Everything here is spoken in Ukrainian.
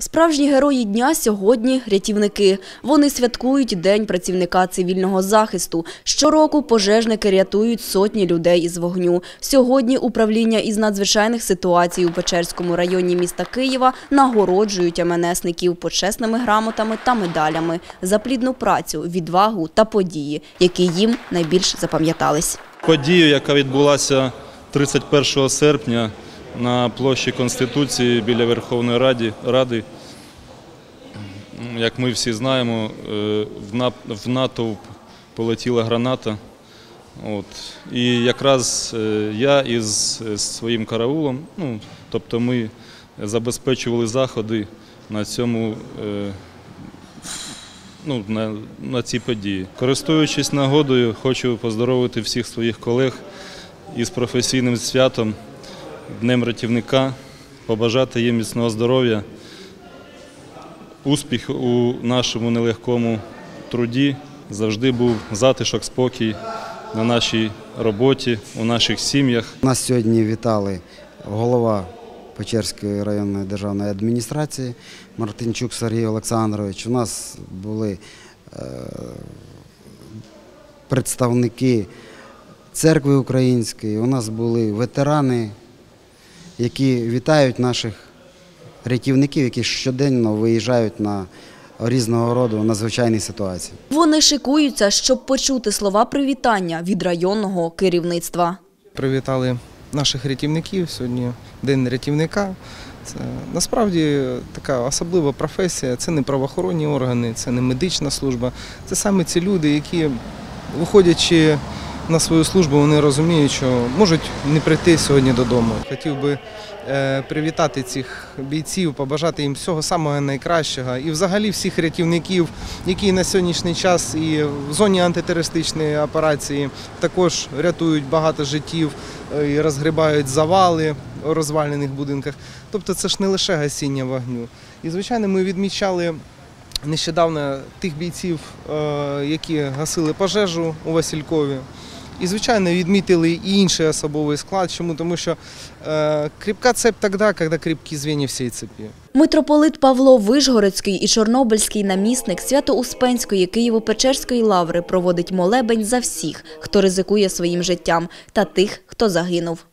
Справжні герої дня сьогодні – рятівники. Вони святкують День працівника цивільного захисту. Щороку пожежники рятують сотні людей із вогню. Сьогодні управління із надзвичайних ситуацій у Печерському районі міста Києва нагороджують МНСників почесними грамотами та медалями за плідну працю, відвагу та події, які їм найбільш запам'ятались. подію, яка відбулася 31 серпня на площі Конституції біля Верховної Ради. Ради. Як ми всі знаємо, е, в натовп полетіла граната. От. І якраз е, я із е, своїм караулом, ну, тобто ми забезпечували заходи на цьому ну, на, на ці події. Користуючись нагодою, хочу поздоровити всіх своїх колег із професійним святом, Днем рятівника, побажати їм міцного здоров'я, успіху у нашому нелегкому труді. Завжди був затишок, спокій на нашій роботі, у наших сім'ях. Нас сьогодні вітали голова Печерської районної державної адміністрації Мартинчук Сергій Олександрович. У нас були е, представники церкви української, у нас були ветерани, які вітають наших рятівників, які щоденно виїжджають на різного роду надзвичайні ситуації. Вони шикуються, щоб почути слова привітання від районного керівництва. Привітали наших рятівників. Сьогодні День рятівника. Це насправді така особлива професія. Це не правоохоронні органи, це не медична служба. Це саме ці люди, які, виходячи на свою службу, вони розуміють, що можуть не прийти сьогодні додому. Хотів би е, привітати цих бійців, побажати їм всього самого найкращого і взагалі всіх рятівників, які на сьогоднішній час і в зоні антитерористичної операції також рятують багато життів е, і розгрібають завали у розвалених будинках. Тобто це ж не лише гасіння вогню. І звичайно, ми відмічали. Нещодавно тих бійців, е, які гасили пожежу у Василькові. І, звичайно, відмітили і інший особовий склад. Чому? Тому що е, кріпка цепь тоді, коли кріпкі звені всієї цепі. Митрополит Павло Вижгородський і Чорнобильський намісник Свято-Успенської Києво-Печерської лаври проводить молебень за всіх, хто ризикує своїм життям, та тих, хто загинув.